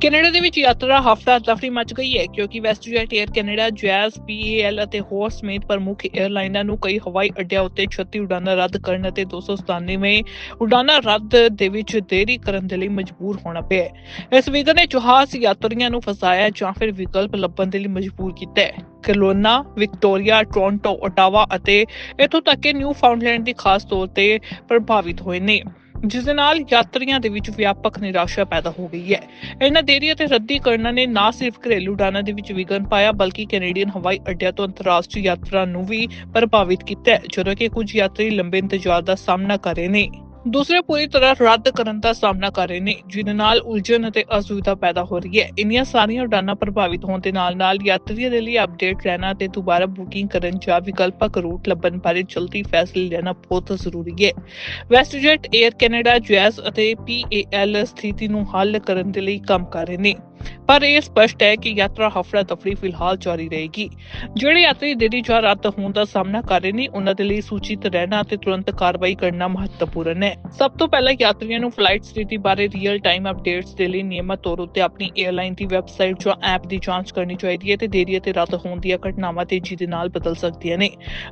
Canada ਦੇ ਵਿੱਚ ਯਾਤਰਾ ਹਫਤਾ ਤਫਰੀ ਮਚ ਗਈ ਹੈ ਕਿਉਂਕਿ WestJet Air Canada, Jazz, PAL ਅਤੇ ਹੋਰ ਸਮੇਤ ਪ੍ਰਮੁੱਖ 에ਅਰਲਾਈਨਾਂ ਨੂੰ ਕਈ ਹਵਾਈ ਅੱਡਿਆਂ ਉੱਤੇ 36 ਉਡਾਨਾਂ ਰੱਦ ਕਰਨ ਅਤੇ 297 ਉਡਾਨਾਂ ਰੱਦ ਦੇ ਵਿੱਚ ਦੇਰੀ ਕਰਨ ਦੇ ਲਈ ਮਜਬੂਰ ਹੋਣਾ ਪਿਆ ਹੈ। ਇਸ ਵਿਗਨ ਨੇ ਜਹਾਜ਼ ਯਾਤਰੀਆਂ ਨੂੰ ਫਸਾਇਆ ਜਾਂ ਫਿਰ ਵਿਕਲਪ ਲੱਭਣ ਦੇ ਲਈ ਮਜਬੂਰ ਕੀਤਾ ਹੈ। ਕਲੋਨਾ, ਵਿਕਟੋਰੀਆ, ਟੋਰਾਂਟੋ, ਓਟਾਵਾ ਅਤੇ ਇਥੋਂ ਤੱਕ ਕਿ ਨਿਊ ਫਾਊਂਡਲੈਂਡ ਦੀ ਖਾਸ ਤੌਰ ਤੇ ਪ੍ਰਭਾਵਿਤ ਹੋਏ ਨੇ ਜਿਸ ਦੇ ਨਾਲ ਯਾਤਰੀਆਂ ਦੇ ਵਿੱਚ ਵਿਆਪਕ ਨਿਰਾਸ਼ਾ ਪੈਦਾ ਹੋ ਗਈ ਹੈ। ਇਹਨਾਂ ਦੇਰੀ ਅਤੇ ਰੱਦੀ ਰੱਦੀਕਰਨਾਂ ਨੇ ਨਾ ਸਿਰਫ ਘਰੇਲੂ ਉਡਾਨਾਂ ਦੇ ਵਿੱਚ ਵਿਘਨ ਪਾਇਆ, ਬਲਕਿ ਕੈਨੇਡੀਅਨ ਹਵਾਈ ਅੱਡਿਆਂ ਤੋਂ ਅੰਤਰਰਾਸ਼ਟਰੀ ਯਾਤਰਾ ਨੂੰ ਵੀ ਪ੍ਰਭਾਵਿਤ ਕੀਤਾ ਜਦੋਂ ਕਿ ਕੁਝ ਯਾਤਰੀ ਲੰਬੇ ਇੰਤਜ਼ਾਰ ਦਾ ਸਾਹਮਣਾ ਕਰ ਰਹੇ ਨੇ। ਦੂਸਰੇ ਪੂਰੀ ਤਰ੍ਹਾਂ ਰੱਦ ਕਰਨ ਦਾ ਸਾਹਮਣਾ ਕਰ ਰਹੇ ਨੇ, ਜਿਹਦੇ ਨਾਲ ਉਲਝਣ ਅਤੇ ਅਸੁਵਿਧਾ ਪੈਦਾ ਹੋ ਰਹੀ ਹੈ। ਇੰਨੀਆਂ ਸਾਰੀਆਂ ਉਡਾਨਾਂ ਪ੍ਰਭਾਵਿਤ ਹੋਣ ਦੇ ਨਾਲ ਨਾਲ ਯਾਤਰੀਆਂ ਦੇ ਲਈ ਅਪਡੇਟ ਰਹਿਣਾ ਤੇ ਦੁਬਾਰਾ ਬੁਕਿੰਗ ਕਰਨ ਜਾਂ ਵਿਕਲਪਕ ਰੂਟ ਲੱਭਣ ਬਾਰੇ ਜਲਦੀ ਫੈਸਲੇ ਲੈਣਾ ਬਹੁਤ ਜ਼ਰੂਰੀ ਹੈ। ਵੈਸਟਜੈਟ 에ਅਰ ਕੈਨੇਡਾ ਜੈਸ ਅਤੇ ਪੀਏਐਲ ਸਥਿਤੀ ਨੂੰ ਹੱਲ ਕਰਨ ਦੇ ਲਈ ਕੰਮ ਕਰ ਰਹੇ ਨੇ। ਪਰ ਇਹ ਸਪਸ਼ਟ ਹੈ ਕਿ ਯਾਤਰਾ ਹਫੜਾ ਤਫਰੀ ਫਿਲਹਾਲ ਜਾਰੀ ਰਹੇਗੀ। ਜਿਹੜੇ ਯਾਤਰੀ ਦੇਰੀ ਜਾਂ ਰੱਦ ਹੋਣ ਦਾ ਸਾਹਮਣਾ ਕਰ ਰਹੇ ਨੇ, ਉਹਨਾਂ ਦੇ ਲਈ ਸੂਚਿਤ ਰਹਿਣਾ ਅਤੇ ਤੁਰੰਤ ਕਾਰਵਾਈ ਕਰਨਾ ਮਹੱਤਵਪੂਰਨ ਹੈ। ਸਭ ਤੋਂ ਪਹਿਲਾਂ ਯਾਤਰੀਆਂ ਨੂੰ ਫਲਾਈਟ ਸਥਿਤੀ ਬਾਰੇ ਰੀਅਲ ਟਾਈਮ ਅਪਡੇਟਸ ਦੇ ਲਈ ਨਿਯਮਤ ਤੌਰ ਉੱਤੇ ਆਪਣੀ 에ਅਰਲਾਈਨ ਦੀ ਵੈਬਸਾਈਟ ਜਾਂ ਐਪ ਦੀ ਜਾਂਚ ਕਰਨੀ ਚਾਹੀਦੀ ਹੈ ਤੇ ਦੇਰੀ ਅਤੇ ਰੱਦ ਹੋਣ ਦੀਆਂ ਘਟਨਾਵਾਂ ਤੇਜ਼ੀ ਦੇ ਨਾਲ ਬਦਲ ਸਕਦੀਆਂ ਨੇ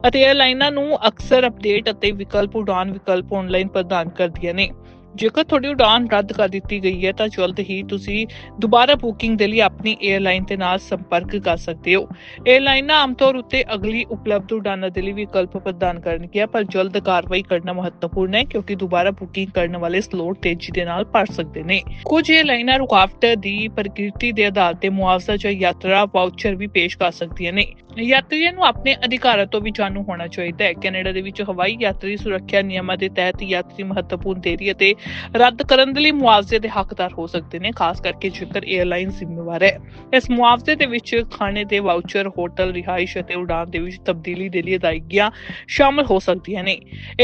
ਅਤੇ 에ਅਰਲਾਈਨਾਂ ਨੂੰ ਅਕਸਰ ਅਪਡੇਟ ਅਤੇ ਵਿਕਲਪ ਉਡਾਨ ਵਿਕਲਪ ਆਨਲਾਈਨ ਪ੍ਰਦਾਨ ਕਰਦੀਆਂ ਨੇ। ਜੇਕਰ ਤੁਹਾਡੀ ਉਡਾਨ ਰੱਦ ਕਰ ਦਿੱਤੀ ਗਈ ਹੈ, ਤਾਂ ਜਲਦ ਹੀ ਤੁਸੀਂ ਦੁਬਾਰਾ ਬੁਕਿੰਗ ਦੇ ਲਈ ਆਪਣੀ 에ਅਰਲਾਈਨ ਦੇ ਨਾਲ ਸੰਪਰਕ ਕਰ ਸਕਦੇ ਹੋ। 에ਅਰਲਾਈਨਾਂ ਆਮ ਤੌਰ ਉੱਤੇ ਅਗਲੀ ਉਪਲਬਧ ਉਡਾਨਾਂ ਦੇ ਲਈ ਵਿਕਲਪ ਪ੍ਰਦਾਨ ਕਰਨਗੀਆਂ, ਪਰ ਜਲਦ ਕਾਰਵਾਈ ਕਰਨਾ ਮਹੱਤਵਪੂਰਨ ਹੈ, ਕਿਉਂਕਿ ਦੁਬਾਰਾ ਬੁਕਿੰਗ ਕਰਨ ਵਾਲੇ ਸਲੋਟ ਤੇਜ਼ੀ ਦੇ ਨਾਲ ਭਰ ਸਕਦੇ ਨੇ। ਕੁਝ 에ਅਰਲਾਈਨਾਂ ਰੁਕਾਵਟ ਦੀ ਪ੍ਰਕਿਰਤੀ ਦੇ ਆਧਾਰ ਤੇ ਮੁਆਵਜ਼ਾ ਜਾਂ ਯਾਤਰਾ ਵਾਊਚਰ ਵੀ ਪੇਸ਼ ਕਰ ਸਕਦੀਆਂ ਨੇ। ਯਾਤਰੀਆਂ ਨੂੰ ਆਪਣੇ ਅਧਿਕਾਰਾਂ ਤੋਂ ਵੀ ਜਾਣੂ ਹੋਣਾ ਚਾਹੀਦਾ ਹੈ। ਕੈਨੇਡਾ ਦੇ ਵਿੱਚ ਹਵਾਈ ਯਾਤਰੀ ਸੁਰੱਖਿਆ ਨਿਯਮਾਂ ਦੇ ਤਹਿਤ ਯਾਤਰੀ ਮਹੱਤਵਪੂਰਨ ਦੇਰੀ ਅਤੇ ਰੱਦ ਕਰਨ ਦੇ ਲਈ ਮੁਆਵਜ਼ੇ ਦੇ ਹੱਕਦਾਰ ਹੋ ਸਕਦੇ ਨੇ, ਖਾਸ ਕਰਕੇ ਜੇਕਰ 에ਅਰਲਾਈਨ ਜ਼ਿੰਮੇਵਾਰ ਹੈ। ਇਸ ਮੁਆਵਜ਼ੇ ਦੇ ਵਿੱਚ ਖਾਣੇ ਦੇ ਵਾਊਚਰ ਹੋਟਲ ਰਿਹਾਇਸ਼ ਅਤੇ ਉਡਾਨ ਦੇ ਵਿੱਚ ਤਬਦੀਲੀ ਦੇ ਲਈ ਅਦਾਇਗੀਆਂ ਸ਼ਾਮਲ ਹੋ ਸਕਦੀਆਂ ਨੇ।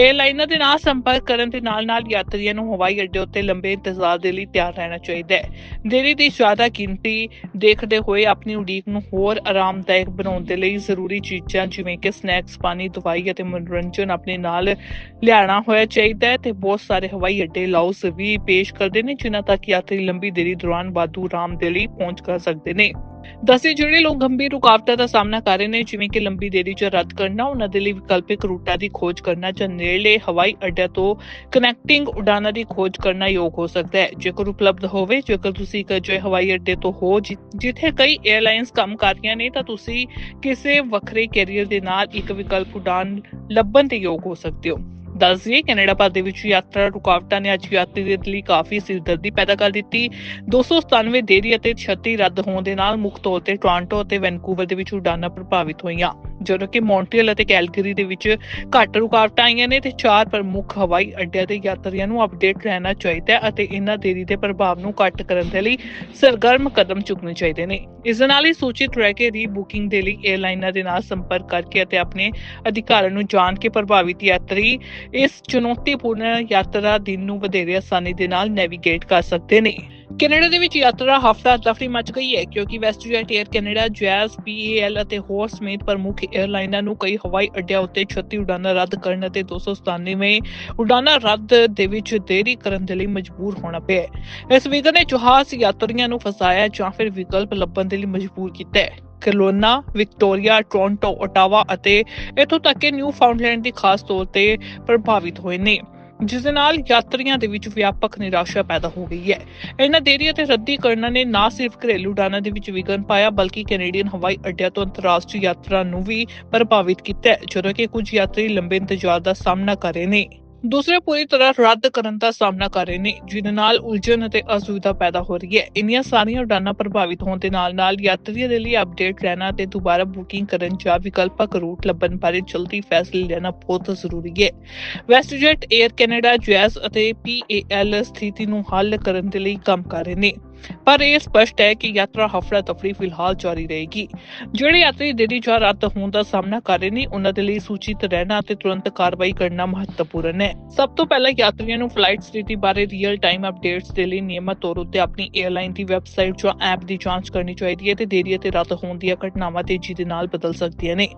에ਅਰਲਾਈਨਾਂ ਦੇ ਨਾਲ ਸੰਪਰਕ ਕਰਨ ਦੇ ਨਾਲ-ਨਾਲ ਯਾਤਰੀਆਂ ਨੂੰ ਹਵਾਈ ਅੱਡੇ ਉੱਤੇ ਲੰਬੇ ਇੰਤਜ਼ਾਰ ਦੇ ਲਈ ਤਿਆਰ ਰਹਿਣਾ ਚਾਹੀਦਾ ਹੈ। ਦੇਰੀ ਦੀ ਜ਼ਿਆਦਾ ਗਿਣਤੀ ਦੇਖਦੇ ਹੋਏ ਆਪਣੀ ਉਡੀਕ ਨੂੰ ਹੋਰ ਆਰਾਮਦਾਇਕ ਬਣਾਉਣ ਦੇ ਲਈ ਜ਼ਰੂਰੀ ਚੀਜ਼ਾਂ ਜਿਵੇਂ ਕਿ ਸਨੈਕਸ ਪਾਣੀ, ਦਵਾਈ ਅਤੇ ਮਨੋਰੰਜਨ ਆਪਣੇ ਨਾਲ ਲਿਆਣਾ ਹੋਇਆ ਚਾਹੀਦਾ ਹੈ ਤੇ ਬਹੁਤ ਸਾਰੇ ਹਵਾਈ ਅੱਡੇ ਲਾਉਸ ਵੀ ਪੇਸ਼ ਕਰਦੇ ਨੇ, ਜਿਨ੍ਹਾਂ ਤੱਕ ਯਾਤਰੀ ਲੰਬੀ ਦੇਰੀ ਦੌਰਾਨ ਵਾਧੂ ਆਰਾਮ ਦੇ ਲਈ ਪਹੁੰਚ ਕਰ ਸਕਦੇ ਨੇ। ਦਸੇ ਜਿਹੜੇ ਲੋਕ ਗੰਭੀਰ ਰੁਕਾਵਟਾਂ ਦਾ ਸਾਹਮਣਾ ਕਰ ਰਹੇ ਨੇ, ਜਿਵੇਂ ਕਿ ਲੰਬੀ ਦੇਰੀ ਚ ਰੱਦ ਕਰਨਾ, ਉਹਨਾਂ ਦੇ ਲਈ ਵਿਕਲਪਿਕ ਰੂਟਾਂ ਦੀ ਖੋਜ ਕਰਨਾ ਜਾਂ ਨੇੜਲੇ ਹਵਾਈ ਅੱਡਿਆਂ ਤੋਂ ਕਨੈਕਟਿੰਗ ਉਡਾਨਾਂ ਦੀ ਖੋਜ ਕਰਨਾ ਯੋਗ ਹੋ ਸਕਦਾ ਹੈ। ਜੇਕਰ ਉਪਲਬਧ ਹੋਵੇ, ਜੇਕਰ ਤੁਸੀਂ ਇੱਕ ਹਵਾਈ ਅੱਡੇ ਤੋਂ ਹੋ, ਜਿ- ਜਿੱਥੇ ਕਈ 에ਅਰਲਾਈਨਸ ਕੰਮ ਕਰ ਰਹੀਆਂ ਨੇ, ਤਾਂ ਤੁਸੀਂ ਕਿਸੇ ਵੱਖਰੇ ਕੈਰੀਅਰ ਦੇ ਨਾਲ ਇੱਕ ਵਿਕਲਪ ਉਡਾਨ ਲੱਭਣ ਦੇ ਯੋਗ ਹੋ ਸਕਦੇ ਹੋ। ਦੱਸ ਦਈਏ, ਕੈਨੇਡਾ ਭਰ ਦੇ ਵਿੱਚ ਯਾਤਰਾ ਰੁਕਾਵਟਾਂ ਨੇ ਅੱਜ ਯਾਤਰੀ ਦੇ ਲਈ ਕਾਫੀ ਸਿਰਦਰਦੀ ਪੈਦਾ ਕਰ ਦਿੱਤੀ। 297 ਦੇਰੀ ਅਤੇ 36 ਰੱਦ ਹੋਣ ਦੇ ਨਾਲ ਮੁੱਖ ਤੌਰ ਤੇ ਟੋਰਾਂਟੋ ਅਤੇ ਵੈਨਕੂਵਰ ਦੇ ਵਿੱਚ ਉਡਾਨਾਂ ਪ੍ਰਭਾਵਿਤ ਹੋਈਆਂ। ਜਦੋਂ ਕਿ ਮੌਂਟਰੀਅਲ ਅਤੇ ਕੈਲਗਰੀ ਦੇ ਵਿੱਚ ਘੱਟ ਰੁਕਾਵਟਾਂ ਆਈਆਂ ਨੇ ਤੇ ਚਾਰ ਪ੍ਰਮੁੱਖ ਹਵਾਈ ਅੱਡਿਆਂ ਤੇ ਯਾਤਰੀਆਂ ਨੂੰ ਅਪਡੇਟ ਰਹਿਣਾ ਚਾਹੀਦਾ ਹੈ ਅਤੇ ਇਹਨਾਂ ਦੇਰੀ ਦੇ ਪ੍ਰਭਾਵ ਨੂੰ ਘੱਟ ਕਰਨ ਦੇ ਲਈ ਸਰਗਰਮ ਕਦਮ ਚੁੱਕਣੇ ਚਾਹੀਦੇ ਨੇ। ਇਸ ਨਾਲ ਹੀ ਸੂਚਿਤ ਰਹਿ ਕੇ ਰੀ ਬੁਕਿੰਗ ਦੇ ਲਈ 에ਅਰਲਾਈਨਾਂ ਦੇ ਨਾਲ ਸੰਪਰਕ ਕਰਕੇ ਅਤੇ ਆਪਣੇ ਅਧਿਕਾਰਾਂ ਨੂੰ ਜਾਣ ਕੇ ਪ੍ਰਭਾਵਿਤ ਯਾਤਰੀ ਇਸ ਚੁਣੌਤੀਪੂਰਨ ਯਾਤਰਾ ਦਿਨ ਨੂੰ ਵਧੇਰੇ ਆਸਾਨੀ ਦੇ ਨਾਲ ਨੈਵੀਗੇਟ ਕਰ ਸਕਦੇ ਨੇ। ਕੈਨੇਡਾ ਦੇ ਵਿੱਚ ਯਾਤਰਾ ਹਫਤਾ ਤਫਰੀ ਮਚ ਗਈ ਹੈ ਕਿਉਂਕਿ WestJet Air Canada, Jazz, PAL ਅਤੇ ਹੋਰ ਸਮੇਤ ਪ੍ਰਮੁੱਖ 에ਅਰਲਾਈਨਾਂ ਨੂੰ ਕਈ ਹਵਾਈ ਅੱਡਿਆਂ ਉੱਤੇ 36 ਉਡਾਨਾਂ ਰੱਦ ਕਰਨ ਅਤੇ 297 ਉਡਾਨਾਂ ਰੱਦ ਦੇ ਵਿੱਚ ਦੇਰੀ ਕਰਨ ਦੇ ਲਈ ਮਜਬੂਰ ਹੋਣਾ ਪਿਆ ਇਸ ਵਿਗਨ ਨੇ ਜਹਾਜ਼ ਯਾਤਰੀਆਂ ਨੂੰ ਫਸਾਇਆ ਜਾਂ ਫਿਰ ਵਿਕਲਪ ਲੱਭਣ ਦੇ ਲਈ ਮਜਬੂਰ ਕੀਤਾ ਹੈ। ਕਲੋਨਾ, ਵਿਕਟੋਰੀਆ, ਟੋਰਾਂਟੋ, ਓਟਾਵਾ ਅਤੇ ਇਥੋਂ ਤੱਕ ਕਿ ਨਿਊ ਫਾਊਂਡਲੈਂਡ ਦੀ ਖਾਸ ਤੌਰ ਤੇ ਪ੍ਰਭਾਵਿਤ ਹੋਏ ਨੇ। ਜਿਸ ਦੇ ਨਾਲ ਯਾਤਰੀਆਂ ਦੇ ਵਿੱਚ ਵਿਆਪਕ ਨਿਰਾਸ਼ਾ ਪੈਦਾ ਹੋ ਗਈ ਹੈ। ਇਹਨਾਂ ਦੇਰੀ ਅਤੇ ਰੱਦੀਕਰਨਾਂ ਨੇ ਨਾ ਸਿਰਫ ਘਰੇਲੂ ਉਡਾਨਾਂ ਦੇ ਵਿੱਚ ਵਿਘਨ ਪਾਇਆ, ਬਲਕਿ ਕੈਨੇਡੀਅਨ ਹਵਾਈ ਅੱਡਿਆਂ ਤੋਂ ਅੰਤਰਰਾਸ਼ਟਰੀ ਯਾਤਰਾ ਨੂੰ ਵੀ ਪ੍ਰਭਾਵਿਤ ਕੀਤਾ ਜਦੋਂ ਕਿ ਕੁਝ ਯਾਤਰੀ ਲੰਬੇ ਇੰਤਜ਼ਾਰ ਦਾ ਸਾਹਮਣਾ ਕਰ ਰਹੇ ਨੇ। ਦੂਸਰੇ ਪੂਰੀ ਤਰ੍ਹਾਂ ਰੱਦ ਕਰਨ ਦਾ ਸਾਹਮਣਾ ਕਰ ਰਹੇ ਨੇ ਜਿਹਦੇ ਨਾਲ ਉਲਝਣ ਅਤੇ ਅਸੁਵਿਧਾ ਪੈਦਾ ਹੋ ਰਹੀ ਹੈ। ਇੰਨੀਆਂ ਸਾਰੀਆਂ ਉਡਾਨਾਂ ਪ੍ਰਭਾਵਿਤ ਹੋਣ ਦੇ ਨਾਲ ਨਾਲ ਯਾਤਰੀਆਂ ਦੇ ਲਈ ਅਪਡੇਟ ਰਹਿਣਾ ਤੇ ਦੁਬਾਰਾ ਬੁਕਿੰਗ ਕਰਨ ਜਾਂ ਵਿਕਲਪਕ ਰੂਟ ਲੱਭਣ ਬਾਰੇ ਜਲਦੀ ਫੈਸਲੇ ਲੈਣਾ ਬਹੁਤ ਜ਼ਰੂਰੀ ਹੈ। ਵੈਸਟਜੈਟ 에ਅਰ ਕੈਨੇਡਾ, ਜੈਸ ਅਤੇ ਪੀਏਐਲ ਸਥਿਤੀ ਨੂੰ ਹੱਲ ਕਰਨ ਦੇ ਲਈ ਕੰਮ ਕਰ ਰਹੇ ਨੇ। ਪਰ ਇਹ ਸਪਸ਼ਟ ਹੈ ਕਿ ਯਾਤਰਾ ਹਫੜਾ ਤਫਰੀ ਫਿਲਹਾਲ ਜਾਰੀ ਰਹੇਗੀ। ਜਿਹੜੇ ਯਾਤਰੀ ਦੇਰੀ ਜਾਂ ਰੱਦ ਹੋਣ ਦਾ ਸਾਹਮਣਾ ਕਰ ਰਹੇ ਨੇ, ਉਹਨਾਂ ਦੇ ਲਈ ਸੂਚਿਤ ਰਹਿਣਾ ਅਤੇ ਤੁਰੰਤ ਕਾਰਵਾਈ ਕਰਨਾ ਮਹੱਤਵਪੂਰਨ ਹੈ। ਸਭ ਤੋਂ ਪਹਿਲਾਂ ਯਾਤਰੀਆਂ ਨੂੰ ਫਲਾਈਟ ਸਥਿਤੀ ਬਾਰੇ ਰੀਅਲ ਟਾਈਮ ਅਪਡੇਟਸ ਦੇ ਲਈ ਨਿਯਮਤ ਤੌਰ ਉੱਤੇ ਆਪਣੀ 에ਅਰਲਾਈਨ ਦੀ ਵੈਬਸਾਈਟ ਜਾਂ ਐਪ ਦੀ ਜਾਂਚ ਕਰਨੀ ਚਾਹੀਦੀ ਹੈ ਤੇ ਦੇਰੀ ਅਤੇ ਰੱਦ ਹੋਣ ਦੀਆਂ ਘਟਨਾਵਾਂ ਤੇਜ਼ੀ ਦੇ ਨਾਲ ਬਦਲ ਸਕਦੀਆਂ ਨੇ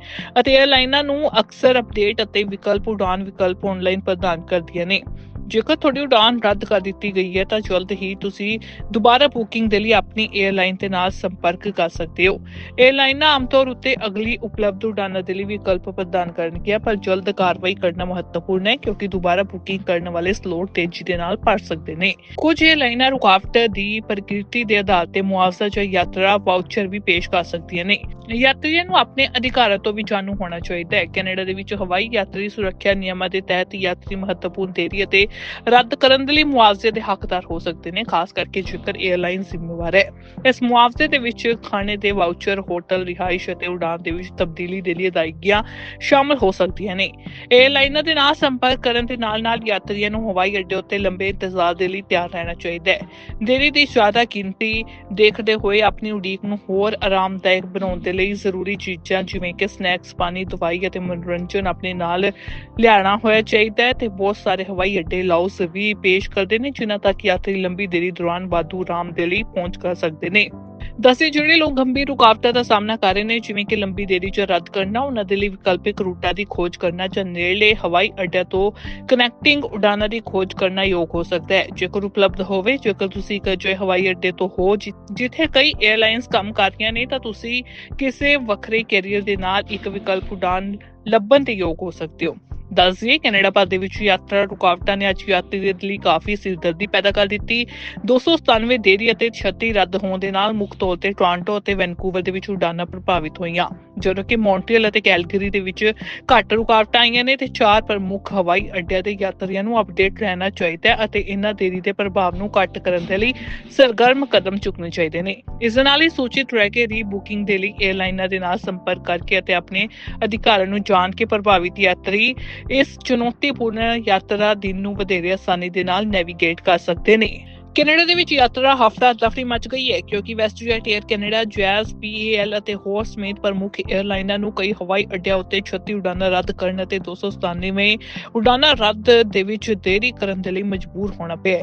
ਅਤੇ 에ਅਰਲਾਈਨਾਂ ਨੂੰ ਅਕਸਰ ਅਪਡੇਟ ਅਤੇ ਵਿਕਲਪ ਉਡਾਨ ਵਿਕਲਪ ਆਨਲਾਈਨ ਪ੍ਰਦਾਨ ਕਰਦੀਆਂ ਨੇ। ਜੇਕਰ ਤੁਹਾਡੀ ਉਡਾਨ ਰੱਦ ਕਰ ਦਿੱਤੀ ਗਈ ਹੈ, ਤਾਂ ਜਲਦ ਹੀ ਤੁਸੀਂ ਦੁਬਾਰਾ ਬੁਕਿੰਗ ਦੇ ਲਈ ਆਪਣੀ 에ਅਰਲਾਈਨ ਦੇ ਨਾਲ ਸੰਪਰਕ ਕਰ ਸਕਦੇ ਹੋ। 에ਅਰਲਾਈਨਾਂ ਆਮ ਤੌਰ ਉੱਤੇ ਅਗਲੀ ਉਪਲਬਧ ਉਡਾਨਾਂ ਦੇ ਲਈ ਵਿਕਲਪ ਪ੍ਰਦਾਨ ਕਰਨਗੀਆਂ ਪਰ ਜਲਦ ਕਾਰਵਾਈ ਕਰਨਾ ਮਹੱਤਵਪੂਰਨ ਹੈ, ਕਿਉਂਕਿ ਦੁਬਾਰਾ ਬੁਕਿੰਗ ਕਰਨ ਵਾਲੇ ਸਲੋਟ ਤੇਜ਼ੀ ਦੇ ਨਾਲ ਭਰ ਸਕਦੇ ਨੇ। ਕੁਝ 에ਅਰਲਾਈਨਾਂ ਰੁਕਾਵਟ ਦੀ ਪ੍ਰਕਿਰਤੀ ਦੇ ਆਧਾਰ ਤੇ ਮੁਆਵਜ਼ਾ ਜਾਂ ਯਾਤਰਾ ਵਾਊਚਰ ਵੀ ਪੇਸ਼ ਕਰ ਸਕਦੀਆਂ ਨੇ। ਯਾਤਰੀਆਂ ਨੂੰ ਆਪਣੇ ਅਧਿਕਾਰਾਂ ਤੋਂ ਵੀ ਜਾਣੂ ਹੋਣਾ ਚਾਹੀਦਾ ਹੈ। ਕੈਨੇਡਾ ਦੇ ਵਿੱਚ ਹਵਾਈ ਯਾਤਰੀ ਸੁਰੱਖਿਆ ਨਿਯਮਾਂ ਦੇ ਤਹਿਤ ਯਾਤਰੀ ਮਹੱਤਵਪੂਰਨ ਦੇਰੀ ਅਤੇ ਰੱਦ ਕਰਨ ਦੇ ਲਈ ਮੁਆਵਜ਼ੇ ਦੇ ਹੱਕਦਾਰ ਹੋ ਸਕਦੇ ਨੇ, ਖਾਸ ਕਰਕੇ ਜੇਕਰ 에ਅਰਲਾਈਨ ਜ਼ਿੰਮੇਵਾਰ ਹੈ। ਇਸ ਮੁਆਵਜ਼ੇ ਦੇ ਵਿੱਚ ਖਾਣੇ ਦੇ ਵਾਊਚਰ ਹੋਟਲ ਰਿਹਾਇਸ਼ ਅਤੇ ਉਡਾਨ ਦੇ ਵਿੱਚ ਤਬਦੀਲੀ ਦੇ ਲਈ ਅਦਾਇਗੀਆਂ ਸ਼ਾਮਲ ਹੋ ਸਕਦੀਆਂ ਨੇ। 에ਅਰਲਾਈਨਾਂ ਦੇ ਨਾਲ ਸੰਪਰਕ ਕਰਨ ਦੇ ਨਾਲ ਨਾਲ ਯਾਤਰੀਆਂ ਨੂੰ ਹਵਾਈ ਅੱਡੇ ਉੱਤੇ ਲੰਬੇ ਇੰਤਜ਼ਾਰ ਦੇ ਲਈ ਤਿਆਰ ਰਹਿਣਾ ਚਾਹੀਦਾ ਹੈ। ਦੇਰੀ ਦੀ ਜ਼ਿਆਦਾ ਗਿਣਤੀ ਦੇਖਦੇ ਹੋਏ ਆਪਣੀ ਉਡੀਕ ਨੂੰ ਹੋਰ ਆਰਾਮਦਾਇਕ ਬਣਾਉਣ ਦੇ ਲਈ ਜ਼ਰੂਰੀ ਚੀਜ਼ਾਂ ਜਿਵੇਂ ਕਿ ਸਨੈਕਸ ਪਾਣੀ, ਦਵਾਈ ਅਤੇ ਮਨੋਰੰਜਨ ਆਪਣੇ ਨਾਲ ਲਿਆਣਾ ਹੋਇਆ ਚਾਹੀਦਾ ਹੈ ਤੇ ਬਹੁਤ ਸਾਰੇ ਹਵਾਈ ਅੱਡੇ ਲਾਉਸ ਵੀ ਪੇਸ਼ ਕਰਦੇ ਨੇ, ਜਿਨ੍ਹਾਂ ਤੱਕ ਯਾਤਰੀ ਲੰਬੀ ਦੇਰੀ ਦੌਰਾਨ ਵਾਧੂ ਆਰਾਮ ਦੇ ਲਈ ਪਹੁੰਚ ਕਰ ਸਕਦੇ ਨੇ। ਦਸੇ ਜਿਹੜੇ ਲੋਕ ਗੰਭੀਰ ਰੁਕਾਵਟਾਂ ਦਾ ਸਾਹਮਣਾ ਕਰ ਰਹੇ ਨੇ, ਜਿਵੇਂ ਕਿ ਲੰਬੀ ਦੇਰੀ 'ਚ ਰੱਦ ਕਰਨਾ, ਉਹਨਾਂ ਦੇ ਲਈ ਵਿਕਲਪਿਕ ਰੂਟਾਂ ਦੀ ਖੋਜ ਕਰਨਾ ਜਾਂ ਨੇੜਲੇ ਹਵਾਈ ਅੱਡਿਆਂ ਤੋਂ ਕਨੈਕਟਿੰਗ ਉਡਾਨਾਂ ਦੀ ਖੋਜ ਕਰਨਾ ਯੋਗ ਹੋ ਸਕਦਾ ਹੈ। ਜੇਕਰ ਉਪਲਬਧ ਹੋਵੇ, ਜੇਕਰ ਤੁਸੀਂ ਇੱਕ ਹਵਾਈ ਅੱਡੇ ਤੋਂ ਹੋ, ਜਿ- ਜਿੱਥੇ ਕਈ 에ਅਰਲਾਈਨਸ ਕੰਮ ਕਰ ਨੇ, ਤਾਂ ਤੁਸੀਂ ਕਿਸੇ ਵੱਖਰੇ ਕੈਰੀਅਰ ਦੇ ਨਾਲ ਇੱਕ ਵਿਕਲਪ ਉਡਾਨ ਲੱਭਣ ਦੇ ਯੋਗ ਹੋ ਸਕਦੇ ਹੋ। ਦੱਸ ਦਈਏ, ਕੈਨੇਡਾ ਭਰ ਦੇ ਵਿੱਚ ਯਾਤਰਾ ਰੁਕਾਵਟਾਂ ਨੇ ਅੱਜ ਯਾਤਰੀ ਦੇ ਲਈ ਕਾਫੀ ਸਿਰਦਰਦੀ ਪੈਦਾ ਕਰ ਦਿੱਤੀ। 297 ਦੇਰੀ ਅਤੇ 36 ਰੱਦ ਹੋਣ ਦੇ ਨਾਲ ਮੁੱਖ ਤੌਰ ਤੇ ਟੋਰਾਂਟੋ ਅਤੇ ਵੈਨਕੂਵਰ ਦੇ ਵਿੱਚ ਉਡਾਨਾਂ ਪ੍ਰਭਾਵਿਤ ਹੋਈਆਂ। ਜਦੋਂ ਕਿ ਮੌਂਟਰੀਅਲ ਅਤੇ ਕੈਲਗਰੀ ਦੇ ਵਿੱਚ ਘੱਟ ਰੁਕਾਵਟਾਂ ਆਈਆਂ ਨੇ ਤੇ ਚਾਰ ਪ੍ਰਮੁੱਖ ਹਵਾਈ ਅੱਡਿਆਂ ਦੇ ਯਾਤਰੀਆਂ ਨੂੰ ਅਪਡੇਟ ਰਹਿਣਾ ਚਾਹੀਦਾ ਹੈ ਅਤੇ ਇਹਨਾਂ ਦੇਰੀ ਦੇ ਪ੍ਰਭਾਵ ਨੂੰ ਘੱਟ ਕਰਨ ਦੇ ਲਈ ਸਰਗਰਮ ਕਦਮ ਚੁੱਕਣੇ ਚਾਹੀਦੇ ਨੇ। ਇਸ ਦੇ ਨਾਲ ਹੀ ਸੂਚਿਤ ਰਹਿ ਕੇ ਰੀਬੁਕਿੰਗ ਦੇ ਲਈ 에ਅਰਲਾਈਨਾਂ ਦੇ ਨਾਲ ਸੰਪਰਕ ਕਰਕੇ ਅਤੇ ਆਪਣੇ ਅਧਿਕਾਰਾਂ ਨੂੰ ਜਾਣ ਕੇ ਪ੍ਰਭਾਵਿਤ ਯਾਤਰੀ ਇਸ ਚੁਣੌਤੀਪੂਰਨ ਯਾਤਰਾ ਦਿਨ ਨੂੰ ਵਧੇਰੇ ਆਸਾਨੀ ਦੇ ਨਾਲ ਨੈਵੀਗੇਟ ਕਰ ਸਕਦੇ ਨੇ। ਕੈਨੇਡਾ ਦੇ ਵਿੱਚ ਯਾਤਰਾ ਹਫਤਾ ਦਫੜੀ ਮਚ ਗਈ ਹੈ ਕਿਉਂਕਿ WestJet Air Canada, Jazz, PAL ਅਤੇ ਹੋਰ ਸਮੇਤ ਪ੍ਰਮੁੱਖ 에ਅਰਲਾਈਨਾਂ ਨੂੰ ਕਈ ਹਵਾਈ ਅੱਡਿਆਂ ਉੱਤੇ 36 ਉਡਾਨਾਂ ਰੱਦ ਕਰਨ ਅਤੇ 297 ਉਡਾਨਾਂ ਰੱਦ ਦੇ ਵਿੱਚ ਦੇਰੀ ਕਰਨ ਦੇ ਲਈ ਮਜਬੂਰ ਹੋਣਾ ਪਿਆ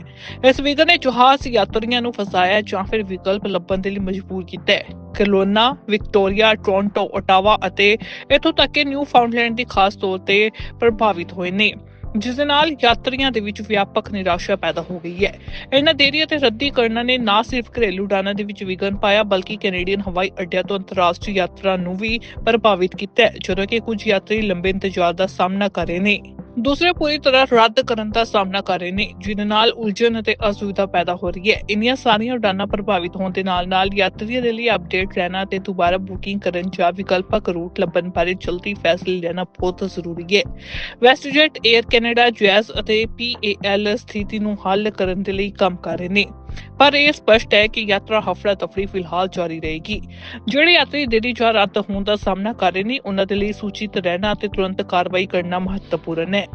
ਇਸ ਵਿਗਨ ਨੇ ਜਹਾਜ਼ ਯਾਤਰੀਆਂ ਨੂੰ ਫਸਾਇਆ ਜਾਂ ਫਿਰ ਵਿਕਲਪ ਲੱਭਣ ਦੇ ਲਈ ਮਜਬੂਰ ਕੀਤਾ ਹੈ। ਕਲੋਨਾ, ਵਿਕਟੋਰੀਆ, ਟੋਰਾਂਟੋ, ਓਟਾਵਾ ਅਤੇ ਇਥੋਂ ਤੱਕ ਕਿ ਨਿਊ ਫਾਊਂਡਲੈਂਡ ਦੀ ਖਾਸ ਤੌਰ ਤੇ ਪ੍ਰਭਾਵਿਤ ਹੋਏ ਨੇ ਜਿਸ ਦੇ ਨਾਲ ਯਾਤਰੀਆਂ ਦੇ ਵਿੱਚ ਵਿਆਪਕ ਨਿਰਾਸ਼ਾ ਪੈਦਾ ਹੋ ਗਈ ਹੈ। ਇਹਨਾਂ ਦੇਰੀ ਅਤੇ ਰੱਦੀਕਰਨਾਂ ਨੇ ਨਾ ਸਿਰਫ ਘਰੇਲੂ ਉਡਾਨਾਂ ਦੇ ਵਿੱਚ ਵਿਘਨ ਪਾਇਆ, ਬਲਕਿ ਕੈਨੇਡੀਅਨ ਹਵਾਈ ਅੱਡਿਆਂ ਤੋਂ ਅੰਤਰਰਾਸ਼ਟਰੀ ਯਾਤਰਾ ਨੂੰ ਵੀ ਪ੍ਰਭਾਵਿਤ ਕੀਤਾ ਜਦੋਂ ਕਿ ਕੁਝ ਯਾਤਰੀ ਲੰਬੇ ਇੰਤਜ਼ਾਰ ਦਾ ਸਾਹਮਣਾ ਕਰ ਰਹੇ ਨੇ। ਦੂਸਰੇ ਪੂਰੀ ਤਰ੍ਹਾਂ ਰੱਦ ਕਰਨ ਦਾ ਸਾਹਮਣਾ ਕਰ ਰਹੇ ਨੇ ਜਿਸ ਨਾਲ ਉਲਝਣ ਅਤੇ ਅਸੁਵਿਧਾ ਪੈਦਾ ਹੋ ਰਹੀ ਹੈ। ਇੰਨੀਆਂ ਸਾਰੀਆਂ ਉਡਾਨਾਂ ਪ੍ਰਭਾਵਿਤ ਹੋਣ ਦੇ ਨਾਲ ਨਾਲ ਯਾਤਰੀਆਂ ਦੇ ਲਈ ਅਪਡੇਟ ਰਹਿਣਾ ਤੇ ਦੁਬਾਰਾ ਬੁਕਿੰਗ ਕਰਨ ਜਾਂ ਵਿਕਲਪਕ ਰੂਟ ਲੱਭਣ ਬਾਰੇ ਜਲਦੀ ਫੈਸਲੇ ਲੈਣਾ ਬਹੁਤ ਜ਼ਰੂਰੀ ਹੈ। ਵੈਸਟਜੈਟ 에ਅਰ ਕੈਨੇਡਾ ਜੈਜ਼ ਅਤੇ ਪੀਏਐਲ ਸਥਿਤੀ ਨੂੰ ਹੱਲ ਕਰਨ ਦੇ ਲਈ ਕੰਮ ਕਰ ਰਹੇ ਨੇ। ਪਰ ਇਹ ਸਪਸ਼ਟ ਹੈ ਕਿ ਯਾਤਰਾ ਹਫੜਾ ਤਫੜੀ ਫਿਲਹਾਲ ਜਾਰੀ ਰਹੇਗੀ। ਜਿਹੜੇ ਯਾਤਰੀ ਦੇਰੀ ਜਾਂ ਰੱਦ ਹੋਣ ਦਾ ਸਾਹਮਣਾ ਕਰ ਰਹੇ ਨੇ, ਉਹਨਾਂ ਦੇ ਲਈ ਸੂਚਿਤ ਰਹਿਣਾ ਅਤੇ ਤੁਰੰਤ ਕਾਰਵਾਈ ਕਰਨਾ ਮਹੱਤਵਪੂਰਨ ਹੈ।